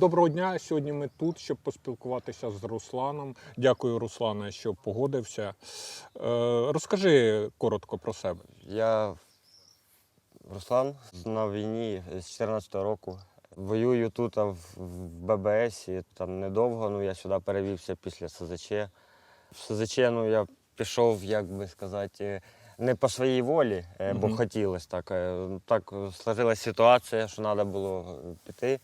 Доброго дня. Сьогодні ми тут, щоб поспілкуватися з Русланом. Дякую, Руслане, що погодився. Е, розкажи коротко про себе. Я Руслан на війні з 2014 року. Воюю тут а в ББС, там недовго, ну я сюди перевівся після СЗЧ. В СЗЧ ну, я пішов, як би сказати, не по своїй волі, е, бо Мгм. хотілося так. е, Так сложилася ситуація, що треба було піти.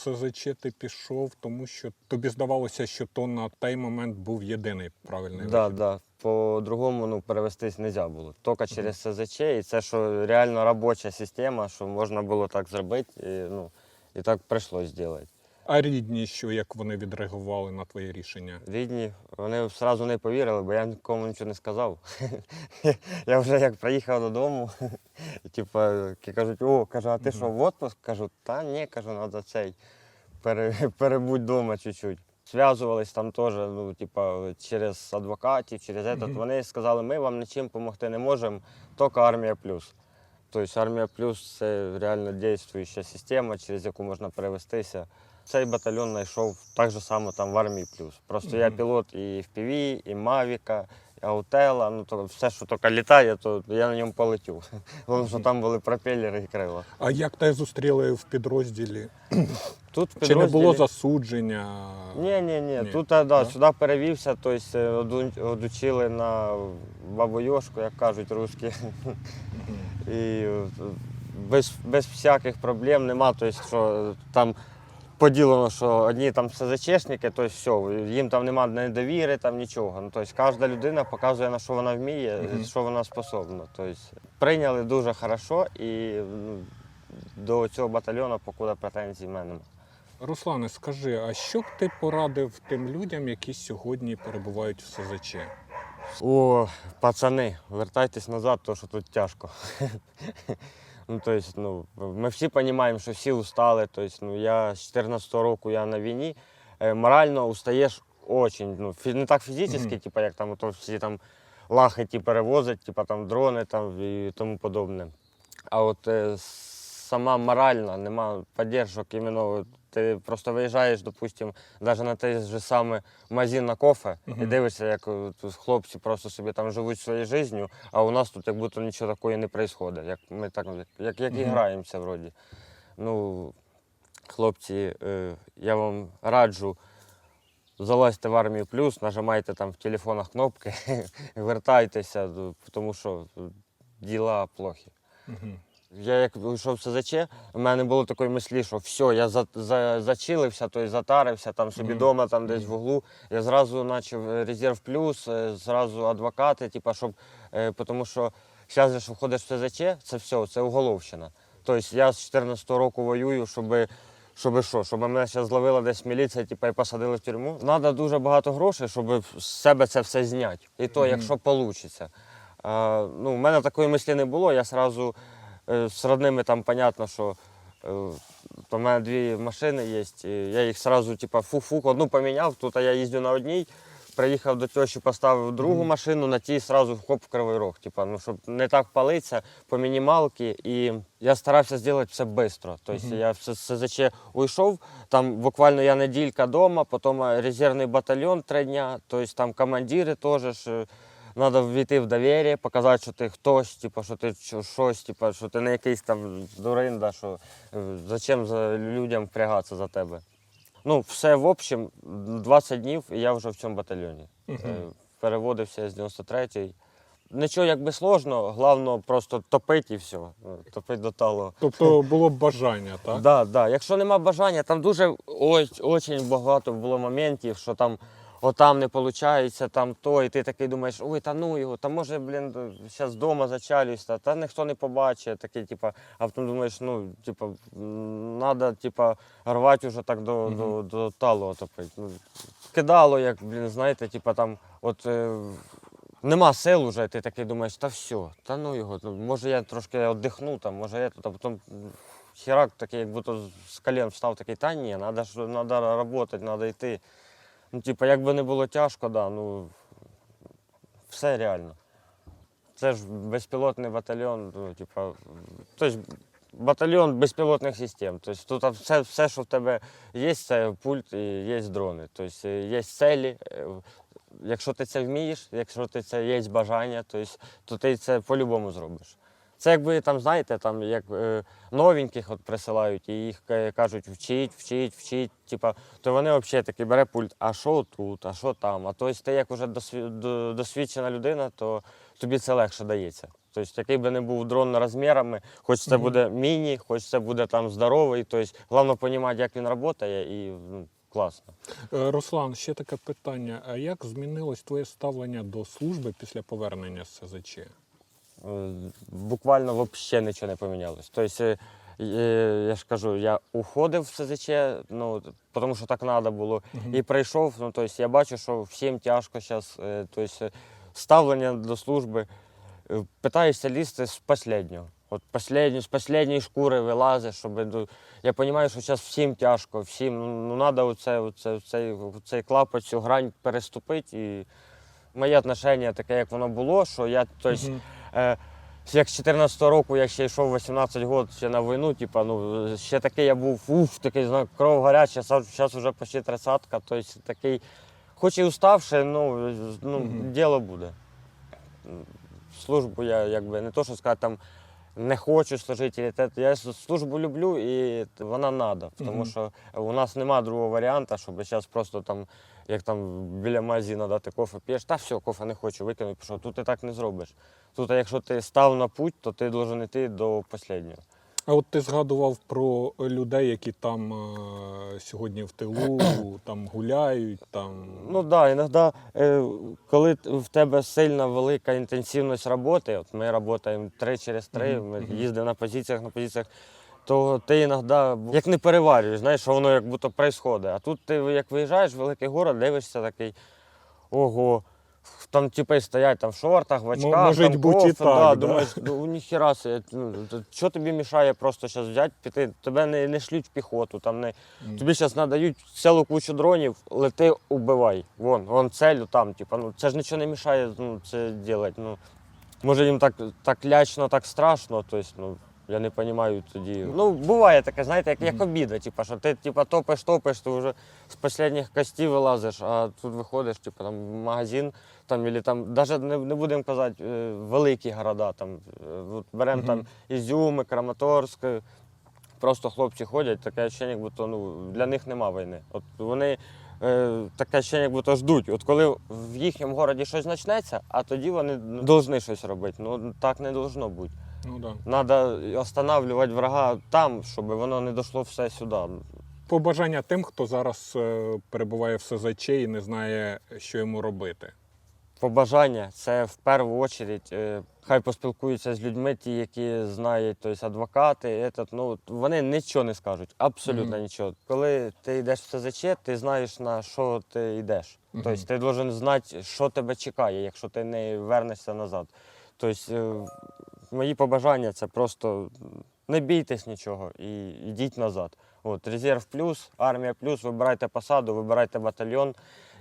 СЗЧ ти пішов, тому що тобі здавалося, що то на той момент був єдиний правильний Да, вихід. да. По-другому ну, перевестись не можна було. Тільки через СЗЧ, і це що реально робоча система, що можна було так зробити. І, ну, і так прийшлось зробити. А рідні, що як вони відреагували на твоє рішення? Рідні, вони одразу не повірили, бо я нікому нічого не сказав. я вже як приїхав додому, і, типа, кажуть, о, кажу, а ти що, в отпуск? Кажу, та ні, кажу, треба цей пере, перебудь вдома чуть-чуть. Зв'язувались там теж, ну, типа, через адвокатів, через этот. Вони сказали, ми вам нічим допомогти не можемо, тільки армія плюс. Тобто армія плюс це реально діюча система, через яку можна перевестися. Цей батальйон знайшов так же само там в армії плюс. Просто я пілот і FPV, і Мавіка, Аутела. Ну то все, що тільки літає, то я на ньому полетю. Головне, що там були пропелери і крила. А як тебе зустріли в підрозділі? Тут в Чи не було засудження? Ні, ні, ні. Ні. Тут Да? да, сюди перевівся, тобто е, оду- одучили на бабу Йошку, як кажуть русські. Мгм. І е, без, без всяких проблем нема. Тобто, що там поділено, що одні там СЗЧшники, то все, їм там нема недовіри, там нічого. Ну, тобто, кожна людина показує, на що вона вміє, Мгм. що вона способна. Тобто, прийняли дуже хорошо і ну, до цього батальйону покуди претензій в мене немає. Руслане, скажи, а що б ти порадив тим людям, які сьогодні перебувають в СЗЧ? О, пацани, вертайтесь назад, тому що тут тяжко. ну, то есть, ну, ми всі розуміємо, що всі устали. То есть, ну, я з 14 року я на війні. Е, Морально устаєш очень. Ну, не так фізично, Мгм. типу, як там то всі там лахи перевозять, типу, там дрони там, і тому подобне. А от е, сама моральна, нема підтримок, іменно ти просто виїжджаєш, допустим, навіть на той же саме магазин на кофе і дивишся, як тут хлопці просто собі там живуть своєю життю, а у нас тут як будто нічого такого не відбувається. Як ми так як, як, і граємося вроді. Ну, хлопці, е, я вам раджу. Залазьте в армію плюс, нажимайте там в телефонах кнопки, вертайтеся, тому що діла плохі. Я як вийшов в СЗЧ, у мене було такої мислі, що все, я за, за, зачилився, тобто затарився там собі вдома, там десь в углу. Я зразу почав е, резерв плюс, е, зразу адвокати, типу, щоб, е, тому що зараз ж входиш в СЗЧ, це все, це уголовщина. Тобто я з 14 року воюю, щоб. Щоб що, щоб мене зараз зловила десь міліція, типу, і посадили в тюрму. Треба дуже багато грошей, щоб з себе це все зняти. І то, Мгм. якщо вийде. А, ну, у мене такої мислі не було. Я сразу е, з родними там понятно, що е, то в мене дві машини є. І я їх сразу, типу, фук-фук, одну поміняв, тут я їздю на одній. Приїхав до тещі, поставив другу машину, на тій сразу хоп в кривий рог. Типа, ну, щоб не так палитися по мінімалки. І я старався зробити все швидко. Тобто Мгм. я в СЗЧ уйшов, там буквально я неділька вдома, потім е, резервний батальйон три дня, тобто там командири теж. Треба ввійти в довір'я, показати, що ти хтось, типу, що ти щось, типу, що ти не якийсь там дуринда, що е, зачем за людям впрягатися за тебе. Ну, все в общем, 20 днів і я вже в цьому батальйоні. Е, Переводився з 93-ї. Нічого якби сложно, головне просто топити і все. Топити до талого. Тобто було б бажання, так? Да, да. Якщо нема бажання, там дуже ось, очень багато було моментів, що там отам не виходить, там то, і ти такий думаєш, ой, та ну його, та може, блін, зараз вдома зачалююсь, та, та ніхто не побачить, такий, типа, а потім думаєш, ну, типа, треба, типа, рвати вже так до, Мгм. до, до талого топити. Ну, кидало, як, блін, знаєте, типа там, от. Е, Нема сил уже, ти такий думаєш, та все, та ну його, ну, може я трошки віддихну, там, може я тут, а потім м, херак такий, як будто з колен встав, такий, та ні, треба працювати, треба йти. Ну, типу, як би не було тяжко, да, ну все реально. Це ж безпілотний батальйон, ну, типу, тобто батальйон безпілотних систем. Тобто тут все, все, що в тебе є, це пульт і є дрони. Тобто є цілі. е, Якщо ти це вмієш, якщо ти це є бажання, тобто, то ти це по-любому зробиш. Це якби там, знаєте, там як е, новеньких от присилають і їх е, кажуть вчіть, вчіть, вчіть. Типа, то вони взагалі такі бере пульт, а що тут, а що там. А тобто ти як досві- досвідчена людина, то тобі це легше дається. Тобто, який би не був дрон розмірами, хоч це буде міні, хоч це буде там здоровий. Тобто, головне розуміти, як він працює, і ну, класно. Е, Руслан, ще таке питання. А як змінилось твоє ставлення до служби після повернення з СЗЧ? Е, Буквально взагалі нічого не помінялось. Тобто, е, е, я ж кажу, я уходив в СЗЧ, ну, тому що так треба було. І прийшов, ну, тобто, я бачу, що всім тяжко зараз. Тобто, ставлення до служби. Питаєшся лізти з останнього. От последню, з останньої шкури вилазиш, щоб. Я розумію, що зараз всім тяжко, всім ну, ну, треба оце, оце, цей, цей клапоть, цю грань переступити. І моє отношення таке, як воно було, що я тобто, як з 14 року, я ще йшов 18 років ще на війну, типу, ну, ще такий я був, уф, такий, знаю, кров гаряча, зараз вже почти 30-ка, тобто такий, хоч і уставший, ну, ну діло буде. Службу я якби не то, що сказати, там не хочу служити, те, я службу люблю і вона треба, тому що у нас немає другого варіанту, щоб зараз просто там, як там біля магазину надати кофе п'єш, та все, кофе не хочу, викинути, пішов. Тут ти так не зробиш. Тут, якщо ти став на путь, то ти должен йти до останнього. А от ти згадував про людей, які там е, сьогодні в тилу, там гуляють, там. Ну так, да, іноді, е, коли в тебе сильна велика інтенсивність роботи, от ми працюємо три через три, ми їздимо на позиціях, на позиціях, то ти іноді як не переварюєш, знаєш, що воно як будто відбувається. А тут ти як виїжджаєш в великий город, дивишся такий, ого. Там типи стоять там в шортах, в очках, можуть там бути і кофе, так, да, да. думаєш, ну ніхіра себе, ну, то що тобі мішає просто зараз взяти, піти, тебе не, не шлють в піхоту, там не, М. Тобі зараз надають цілу кучу дронів, лети, убивай. Вон, вон целю там. Типа, ну, це ж нічого не мішає ну, це робити. Ну, може їм так, так лячно, так страшно, тобто, ну, я не розумію тоді. Ну, буває таке, знаєте, як, як обіда, типа, що ти типа, топиш, топиш, ти вже з останніх костів вилазиш, а тут виходиш, типа, там, в магазин, там, или, там, навіть не, не будемо казати, е, великі города. Там, е, от беремо там Ізюми, Краматорськ, е, Просто хлопці ходять, таке відчуття, як будто ну, для них нема війни. От вони е, таке відчуття, як будто ждуть. От коли в їхньому городі щось почнеться, а тоді вони повинні щось робити. Ну так не повинно бути. Ну, да. Треба останавливати врага там, щоб воно не дійшло все сюди. Побажання тим, хто зараз е, перебуває в СЗЧ і не знає, що йому робити. Побажання це в першу чергу, е, хай поспілкуються з людьми, ті, які знають, тобто адвокати, этот, ну, вони нічого не скажуть, абсолютно Мгм. нічого. Коли ти йдеш в СЗЧ, ти знаєш на що ти йдеш. Мгм. Тобто ти повинен знати, що тебе чекає, якщо ти не вернешся назад. Тобто, мої побажання це просто не бійтесь нічого і йдіть назад. От, резерв плюс, армія плюс, вибирайте посаду, вибирайте батальйон,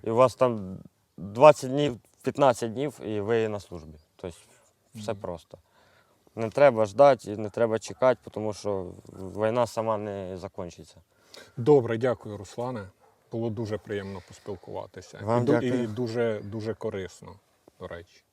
і у вас там 20 днів, 15 днів, і ви на службі. Тобто все просто. Не треба ждати, не треба чекати, тому що війна сама не закінчиться. Добре, дякую, Руслане. Було дуже приємно поспілкуватися. Вам і, ду- і дуже, дуже корисно, до речі.